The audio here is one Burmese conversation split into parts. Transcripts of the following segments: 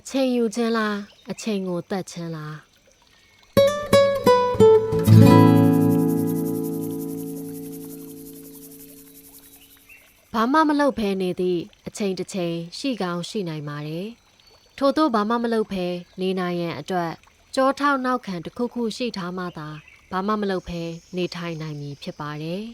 အချိန်ယူခြင်းလားအချိန်ကိုတတ်ခြင်းလားဘာမှမလုပ်ဖဲနေသည့်အချိန်တစ်ချိန်ရှိကောင်းရှိနိုင်ပါတယ်ထို့သောဘာမှမလုပ်ဖဲနေနိုင်ရန်အတွက်ကြောထောက်နောက်ခံတစ်ခုခုရှိထားမှသာဘာမှမလုပ်ဖဲနေထိုင်နိုင်မည်ဖြစ်ပါတယ်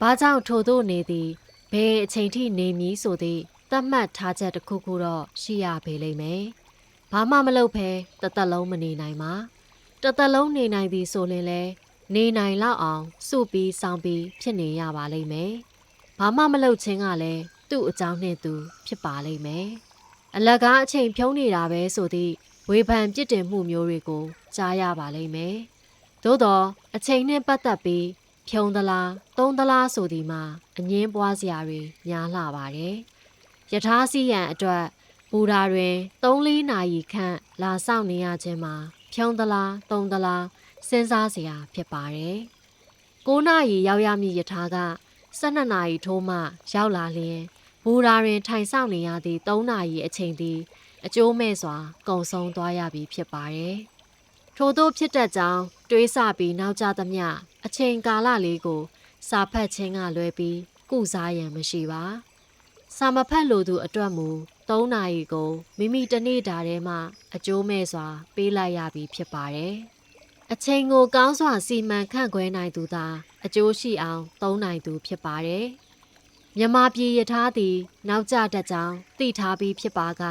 ဘာကြောင့်ထို့သောနေသည်ဘယ်အချိန်ထိနေမည်ဆိုသည့် သတ်မှတ်ထားချက်တစ်ခုခုတော့ရှိရပေလိမ့်မယ်။ဘာမှမလုပ်ဖဲတစ်သက်လုံးမနေနိုင်ပါ။တစ်သက်လုံးနေနိုင်သည်ဆိုရင်လည်းနေနိုင်လောက်အောင်စုပြီးစောင့်ပြီးဖြစ်နေရပါလိမ့်မယ်။ဘာမှမလုပ်ခြင်းကလည်းသူ့အကြောင်းနဲ့သူ ဖြစ်ပါလိမ့်မယ်။အလကားအချိန်ဖြုံးနေတာပဲဆိုသည့်ဝေဖန်ပြစ်တင်မှုမျိုးတွေကိုကြားရပါလိမ့်မယ်။သို့တော့အချိန်နဲ့ပတ်သက်ပြီးဖြုံသလားသုံးသလားဆိုဒီမှာအငင်းပွားစရာတွေများလာပါတယ်။ ယထာစီရန်အတွက်ဘူရာတွင်3-4နာရီခန့်လာဆောင်နေရခြင်းမှာ ဖြုံသလားသုံးသလားစဉ်းစားစရာဖြစ်ပါတယ်။9နာရီရောက်ရမည့်ယထာက12နာရီထိုးမှရောက်လာလျင်ဘူရာတွင်ထိုင်ဆောင်နေရသည့်3နာရီအချိန်သည် အကျိုးမဲ့စွာကုံဆုံးသွားရပြီဖြစ်ပါတယ်။ထို့သောဖြစ်တတ်ကြောင်းတွေးဆပြီးနောက်ကျသမျှအချိန်ကာလလေးကို စာဖတ်ခြင်းကလွဲပြီးကုစားရန်မရှိပါ စာမဖတ်လို့သူအတွက်မူ3နာရီကိုမိမိတစ်နေ့တာထဲမှာအကျိုးမဲ့စွာ ပေးလိုက်ရပြီဖြစ်ပါတယ်အချိန်ကိုကောင်းစွာစီမံခန့်ခွဲနိုင်သူသာအကျိုးရှိအောင်သုံးနိုင်သူဖြစ်ပါတယ်မြမပြည်ယထာသည် နောက်ကျတတ်ကြောင်းသိထားပြီးဖြစ်ပါက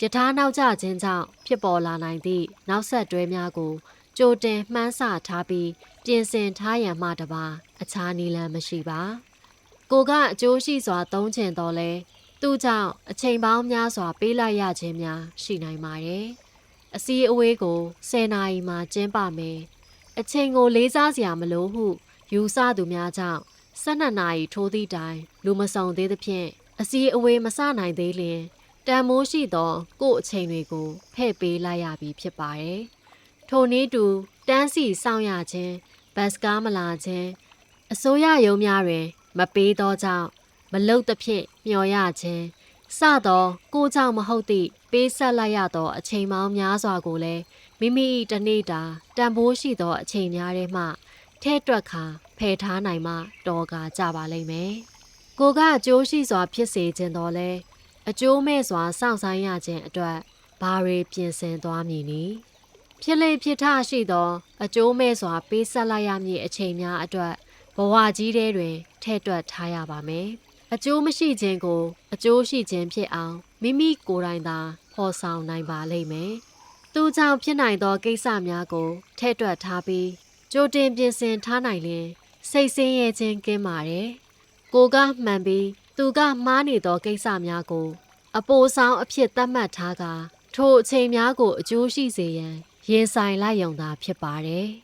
ယထာနောက်ကျခြင်းကြောင့်ဖြစ်ပေါ်လာနိုင်သည့်နောက်ဆက်တွဲများကိုကြိုတင်မှန်းဆထားပြီးပြင်ဆင်ထားရန်မှတပါအခြားနည်းလမ်းမရှိပါ ကိုကအကျိုးရှိစွာသုံးချင်တော်လဲသူ့ကြောင့်အချိန်ပေါင်းများစွာပေးလိုက်ရခြင်းများရှိနိုင်ပါတယ်အစည်းအဝေးကို10နာရီမှကျင်းပမယ်အချိန်ကိုလေးစားစရာမလိုဟု ယူဆသူများကြောင့်12နာရီထိုးသည့်တိုင်လူမဆောင်သေးသဖြင့်အစည်းအဝေးမစနိုင်သေးလျင်တန်မိုးရှိသောကို့အချိန်တွေကိုဖဲ့ပေးလိုက်ရပြီဖြစ်ပါတယ်။ထိုနည်းတူတန်းစီစောင့်ရခြင်းဘတ်စကားမလာခြင်းအစိုးရရုံးများတွင် မပေးသောကြောင့်မလုတ်သဖြင့်မျော်ရခြင်းစသောကိုကြောင့်မဟုတ်သည့်ပေးဆက်လိုက်ရသောအချိန်ပေါင်းများစွာကိုလည်းမိမိ၏တစ်နေ့တာတန်ဖိုးရှိသောအချိန်များထဲမှထဲတွက်ခါဖယ်ထားနိုင်မှတော်ကာကြပါလိမ့်မယ်။ကိုကအကျိုးရှိစွာဖြစ်စေခြင်းတော်လဲအကျိုးမဲ့စွာစောင့်ဆိုင်ရခြင်းအတွက်ဘာတွေပြင်ဆင်သွားမည်နည်းဖြစ်လေဖြစ်ထရှိသော အကျိုးမဲ့စွာပေးဆက်လိုက်ရမည့်အချိန်များအတွက် ဘဝကြီးထဲတွင်ထဲ့တွက်ထားရပါမယ်။အကျိုးမရှိခြင်းကို အကျိုးရှိခြင်းဖြစ်အောင်မိမိကိုယ်တိုင်သာဖော်ဆောင်နိုင်ပါလိမ့်မယ်။သူကြောင့်ဖြစ်နိုင်သောကိစ္စများကိုထဲ့တွက်ထားပြီးကြိုတင်ပြင်ဆင်ထားနိုင်ရင်စိတ်ဆင်းရဲခြင်းကင်းပါတယ်။ကိုကမှန်ပြီးသူကမှားနေသောကိစ္စများကို အပိုဆောင်အဖြစ်သတ်မှတ်ထားကာထိုအချိန်များကိုအကျိုးရှိစေရန်ရင်ဆိုင်လိုက်ရုံသာဖြစ်ပါတယ်။